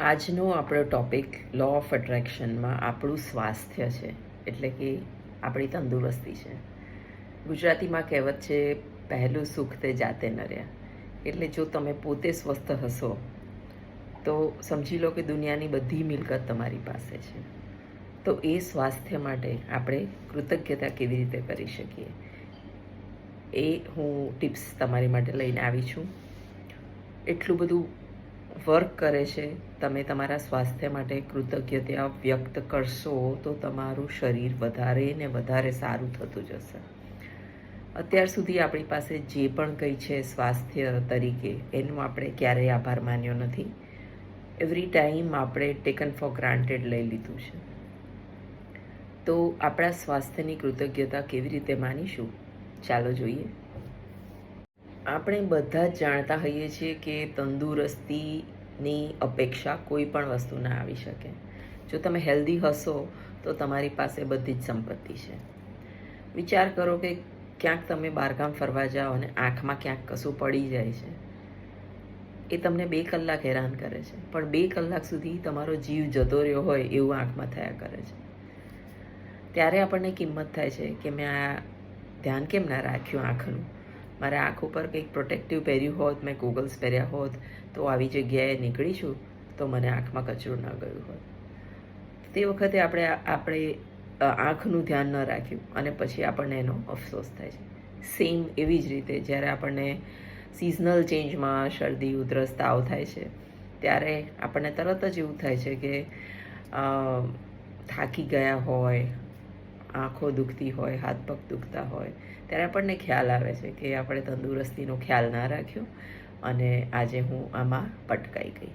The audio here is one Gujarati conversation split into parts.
આજનો આપણો ટોપિક લો ઓફ અટ્રેક્શનમાં આપણું સ્વાસ્થ્ય છે. એટલે કે આપણી તંદુરસ્તી છે. ગુજરાતીમાં કહેવત છે, પહેલું સુખ તે જાતે નર્યા. એટલે જો તમે પોતે સ્વસ્થ હશો, તો સમજી લો કે દુનિયાની બધી મિલકત તમારી પાસે છે. તો એ સ્વાસ્થ્ય માટે આપણે કૃતજ્ઞતા કેવી રીતે કરી શકીએ? એ હું ટિપ્સ તમારી માટે લઈને આવી છું. એટલું બધું વર્ક કરે છે, તમે તમારા સ્વાસ્થ્ય માટે કૃતજ્ઞતા વ્યક્ત કરશો, તો તમારું શરીર વધારે ને વધારે સારું થતું જશે. અત્યાર સુધી આપણી પાસે જે પણ કંઈ છે સ્વાસ્થ્ય તરીકે, એનો આપણે ક્યારેય આભાર માન્યો નથી. એવરી ટાઈમ આપણે ટેકન ફોર ગ્રાન્ટેડ લઈ લીધું છે. તો આપણા સ્વાસ્થ્યની કૃતજ્ઞતા કેવી રીતે માનીશું? ચાલો જોઈએ. આપણે બધા જ જાણતા હોઈએ છીએ કે તંદુરસ્તીની અપેક્ષા કોઈ પણ વસ્તુ ના આવી શકે. જો તમે હેલ્ધી હશો, તો તમારી પાસે બધી જ સંપત્તિ છે. વિચાર કરો કે ક્યાંક તમે બહારગામ ફરવા જાઓ અને આંખમાં ક્યાંક કશું પડી જાય છે. એ તમને બે કલાક હેરાન કરે છે. પણ બે કલાક સુધી તમારો જીવ જતો રહ્યો હોય એવું આંખમાં થયા કરે છે. ત્યારે આપણને કિંમત થાય છે કે મેં આ ધ્યાન કેમ ના રાખ્યું આંખનું? મારે આંખ ઉપર કંઈક પ્રોટેક્ટિવ પહેર્યું હોત, મેં ગોગલ્સ પહેર્યા હોત, તો આવી જગ્યાએ નીકળી છું તો મને આંખમાં કચરું ન ગયું હોત. તે વખતે આપણે આપણે આંખનું ધ્યાન ન રાખ્યું અને પછી આપણને એનો અફસોસ થાય છે. સેમ એવી જ રીતે જ્યારે આપણને સિઝનલ ચેન્જમાં શરદી, ઉધરસ, તાવ થાય છે, ત્યારે આપણને તરત જ એવું થાય છે કે થાકી ગયા હોય આંખો દુખતી હોય, હાથ પગ દુખતા હોય, ત્યારે આપણને ખ્યાલ આવે છે કે આપણે તંદુરસ્તીનો ખ્યાલ ના રાખ્યો અને આજે હું આમાં પટકાઈ ગઈ.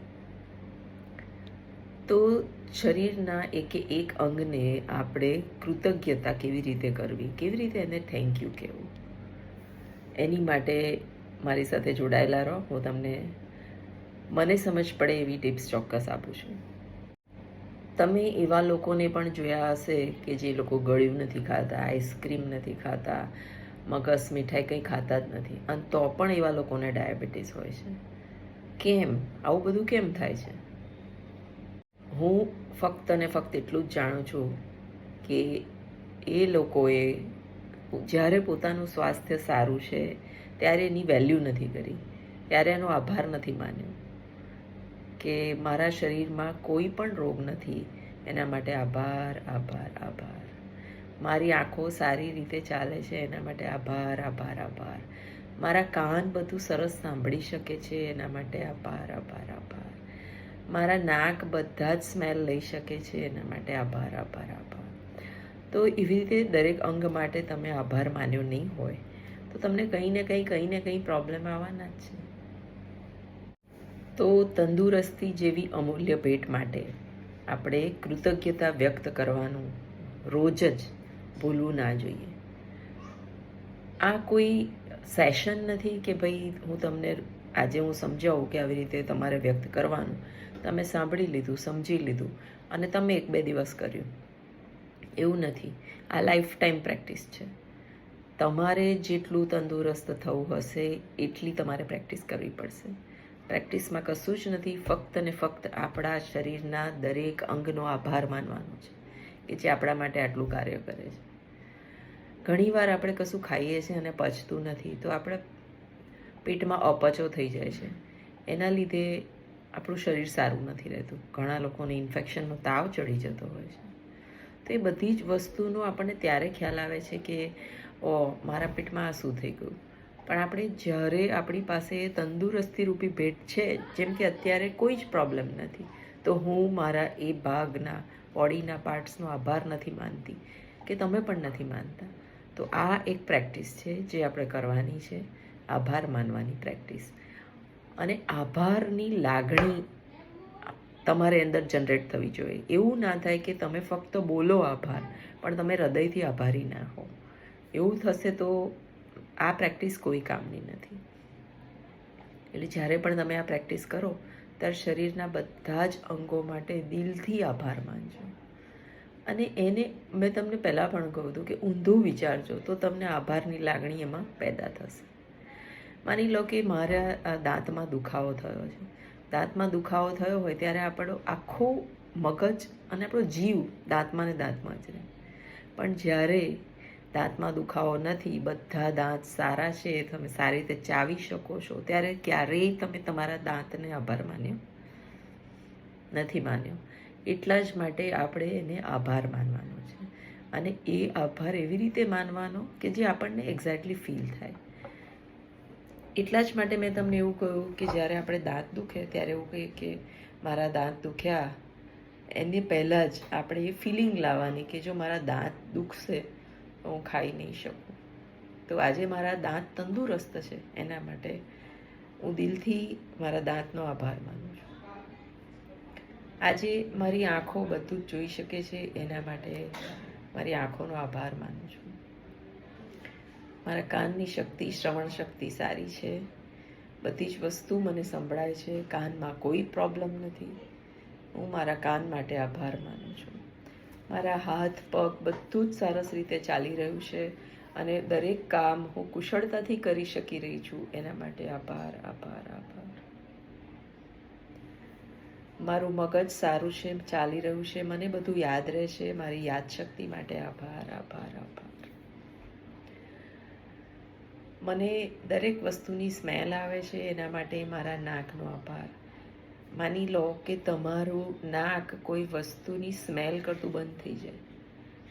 તો શરીરના એકે એક અંગને આપણે કૃતજ્ઞતા કેવી રીતે કરવી? કેવી રીતે એને થેન્ક યુ કહેવું? એની માટે મારી સાથે જોડાયેલા રહો. હું તમને, મને સમજ પડે એવી ટિપ્સ ચોક્કસ આપું છું. તમે એવા લોકોને પણ જોયા હશે કે જે લોકો ગળ્યું નથી ખાતા, આઈસ્ક્રીમ નથી ખાતા મગસ મીઠાઈ કંઈ ખાતા જ નથી. અને તો પણ એવા લોકોને ડાયાબિટીસ હોય છે. કેમ? આવું બધું કેમ થાય છે? હું ફક્ત ને ફક્ત એટલું જ જાણું છું કે એ લોકોએ જ્યારે પોતાનું સ્વાસ્થ્ય સારું છે, ત્યારે એની વેલ્યુ નથી કરી. ત્યારે એનો આભાર નથી માન્યો. કે મારા શરીરમાં કોઈ પણ રોગ નથી. એના માટે આભાર આભાર આભાર. મારી આંખો સારી રીતે ચાલે છે, એના માટે આભાર આભાર આભાર. મારા કાન બધું સરસ સાંભળી શકે છે, એના માટે આભાર આભાર આભાર. મારા નાક બધા જ સ્મેલ લઈ શકે છે, એના માટે આભાર આભાર આભાર. તો એવી રીતે દરેક અંગ માટે તમે આભાર માન્યો નહીં હોય. તો તમને કંઈ ને કંઈ કંઈ ને કંઈ પ્રોબ્લેમ આવવાના જ છે. તો તંદુરસ્તી જેવી અમૂલ્ય ભેટ માટે આપણે કૃતજ્ઞતા વ્યક્ત કરવાનું રોજ જ ભૂલવું ના જોઈએ. આ કોઈ સેશન નથી કે ભાઈ હું તમને આજે હું સમજાવું કે આવી રીતે તમારે વ્યક્ત કરવાનું. તમે સાંભળી લીધું, સમજી લીધું અને તમે એક બે દિવસ કર્યું. એવું નથી. આ લાઈફ ટાઈમ પ્રેક્ટિસ છે. તમારે જેટલું તંદુરસ્ત થવું હશે, એટલી તમારે પ્રેક્ટિસ કરવી પડશે. પ્રેક્ટિસમાં કશું જ નથી, ફક્ત ને ફક્ત આપણા શરીરના દરેક અંગનો આભાર માનવાનો છે, કે જે આપણા માટે આટલું કાર્ય કરે છે. ઘણીવાર આપણે કશું ખાઈએ છીએ અને પચતું નથી, તો આપણે પેટમાં અપચો થઈ જાય છે. એના લીધે આપણું શરીર સારું નથી રહેતું. ઘણા લોકોને ઇન્ફેક્શનનો તાવ ચડી જતો હોય છે. તો એ બધી જ વસ્તુનો આપણને ત્યારે ખ્યાલ આવે છે કે ઓ મારા પેટમાં આ શું થઈ ગયું? પણ આપણે જ્યારે આપણી પાસે તંદુરસ્તી રૂપી ભેટ છે, જેમ કે અત્યારે કોઈ જ પ્રોબ્લેમ નથી, તો હું મારા એ ભાગના બોડીના પાર્ટ્સનો આભાર નથી માનતી, કે તમે પણ નથી માનતા. તો આ એક પ્રેક્ટિસ છે જે આપણે કરવાની છે, આભાર માનવાની પ્રેક્ટિસ અને આભારની લાગણી તમારે અંદર જનરેટ થવી જોઈએ. એવું ના થાય કે તમે ફક્ત બોલો આભાર, પણ તમે હૃદયથી આભારી ના હો એવું થશે તો આ પ્રેક્ટિસ કોઈ કામની નથી. એટલે જ્યારે પણ તમે આ પ્રેક્ટિસ કરો, ત્યારે શરીરના બધા જ અંગો માટે દિલથી આભાર માનજો. અને એને મેં તમને પહેલાં પણ કહ્યું હતું કે ઊંધું વિચારજો તો તમને આભારની લાગણી એમાં પેદા થશે. માની લો કે મારા દાંતમાં દુખાવો થયો છે. દાંતમાં દુખાવો થયો હોય ત્યારે આપણો આખો મગજ અને આપણો જીવ દાંતમાં ને દાંતમાં જ રહે. પણ જ્યારે દાંતમાં દુખાવો નથી, બધા દાંત સારા છે, તમે સારી રીતે ચાવી શકો છો, ત્યારે ક્યારેય તમે તમારા દાંતને આભાર માન્યો નથી માન્યો. એટલા જ માટે આપણે એને આભાર માનવાનો છે. અને એ આભાર એવી રીતે માનવાનો કે જે આપણને એક્ઝેક્ટલી ફીલ થાય. એટલા જ માટે મેં તમને એવું કહ્યું કે જ્યારે આપણે દાંત દુખે, ત્યારે એવું કહીએ કે મારા દાંત દુખ્યા. એની પહેલાં જ આપણે એ ફિલિંગ લાવવાની કે જો મારા દાંત દુખશે હું ખાઈ નહીં શકું. તો આજે મારા દાંત તંદુરસ્ત છે, એના માટે હું દિલથી મારા દાંતનો આભાર માનું છું. આજે મારી આંખો બધું જ જોઈ શકે છે, એના માટે મારી આંખોનો આભાર માનું છું. મારા કાનની શક્તિ, શ્રવણ શક્તિ સારી છે. બધી જ વસ્તુ મને સંભળાય છે. કાનમાં કોઈ પ્રોબ્લેમ નથી. હું મારા કાન માટે આભાર માનું છું. મારા હાથ, પગ બધું જ સરસ રીતે ચાલી રહ્યું છે અને દરેક કામ હું કુશળતાથી કરી શકી રહી છું. એના માટે આભાર આભાર આભાર. મારું મગજ સારું છે, ચાલી રહ્યું છે, મને બધું યાદ રહે છે. મારી યાદશક્તિ માટે આભાર આભાર આભાર. મને દરેક વસ્તુની સ્મેલ આવે છે, એના માટે મારા નાકનો આભાર. માની લો કે તમારું નાક કોઈ વસ્તુની સ્મેલ કરતું બંધ થઈ જાય.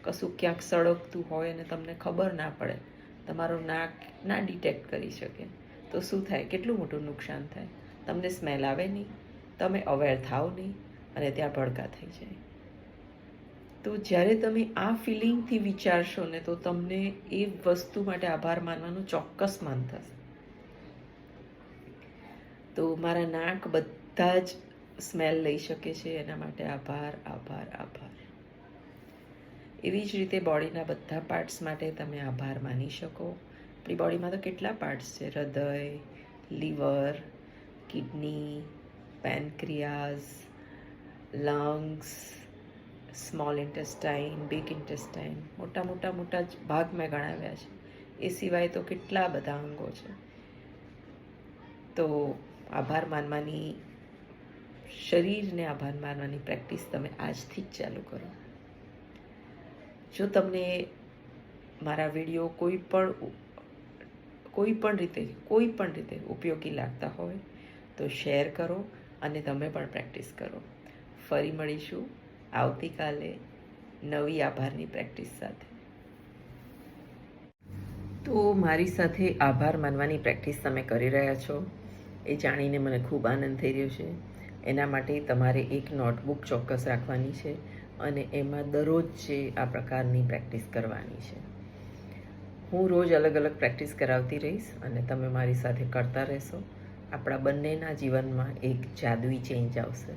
કશું ક્યાંક સળગતું હોય અને તમને ખબર ના પડે. તમારું નાક ના ડિટેક્ટ કરી શકે. તો શું થાય? કેટલું મોટું નુકસાન થાય? તમને સ્મેલ આવે નહીં. તમે અવેર થાવ નહીં અને ત્યાં ભડકા થઈ જાય. તો જ્યારે તમે આ ફિલિંગથી વિચારશો ને તો તમને એ વસ્તુ માટે આભાર માનવાનું ચોક્કસ માન થશે. તો મારા નાક બધા જ સ્મેલ લઈ શકે છે. એના માટે આભાર આભાર આભાર. એવી જ રીતે બોડીના બધા પાર્ટ્સ માટે તમે આભાર માની શકો. આપણી બોડીમાં તો કેટલા પાર્ટ્સ છે? હૃદય, liver, kidney, pancreas, lungs, small intestine, big intestine. મોટા મોટા મોટા જ ભાગ મેં ગણાવ્યા છે. એ સિવાય તો કેટલા બધા અંગો છે. તો આભાર માનવાની શરીરને આભાર માનવાની પ્રેક્ટિસ તમે આજથી જ ચાલુ કરો. જો તમને મારા વીડિયો કોઈ પણ કોઈ પણ રીતે, કોઈ પણ રીતે ઉપયોગી લાગતા હોય, તો શેર કરો અને તમે પણ પ્રેક્ટિસ કરો. ફરી મળીશું આવતીકાલે નવી આભારની પ્રેક્ટિસ સાથે. તો મારી સાથે આભાર માનવાની પ્રેક્ટિસ તમે કરી રહ્યા છો. એ જાણીને મને ખૂબ આનંદ થઈ રહ્યો છે. એના માટે તમારે એક નોટબુક ચોક્કસ રાખવાની છે અને એમાં દરરોજ જે આ પ્રકારની પ્રેક્ટિસ કરવાની છે. હું રોજ અલગ અલગ પ્રેક્ટિસ કરાવતી રહીશ અને તમે મારી સાથે કરતા રહેશો. આપણા બંનેના જીવનમાં એક જાદુઈ ચેન્જ આવશે.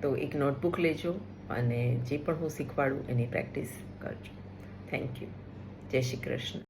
તો એક નોટબુક લેજો અને જે પણ હું શીખવાડું એની પ્રેક્ટિસ કરજો. Thank you Jai Shri Krishna.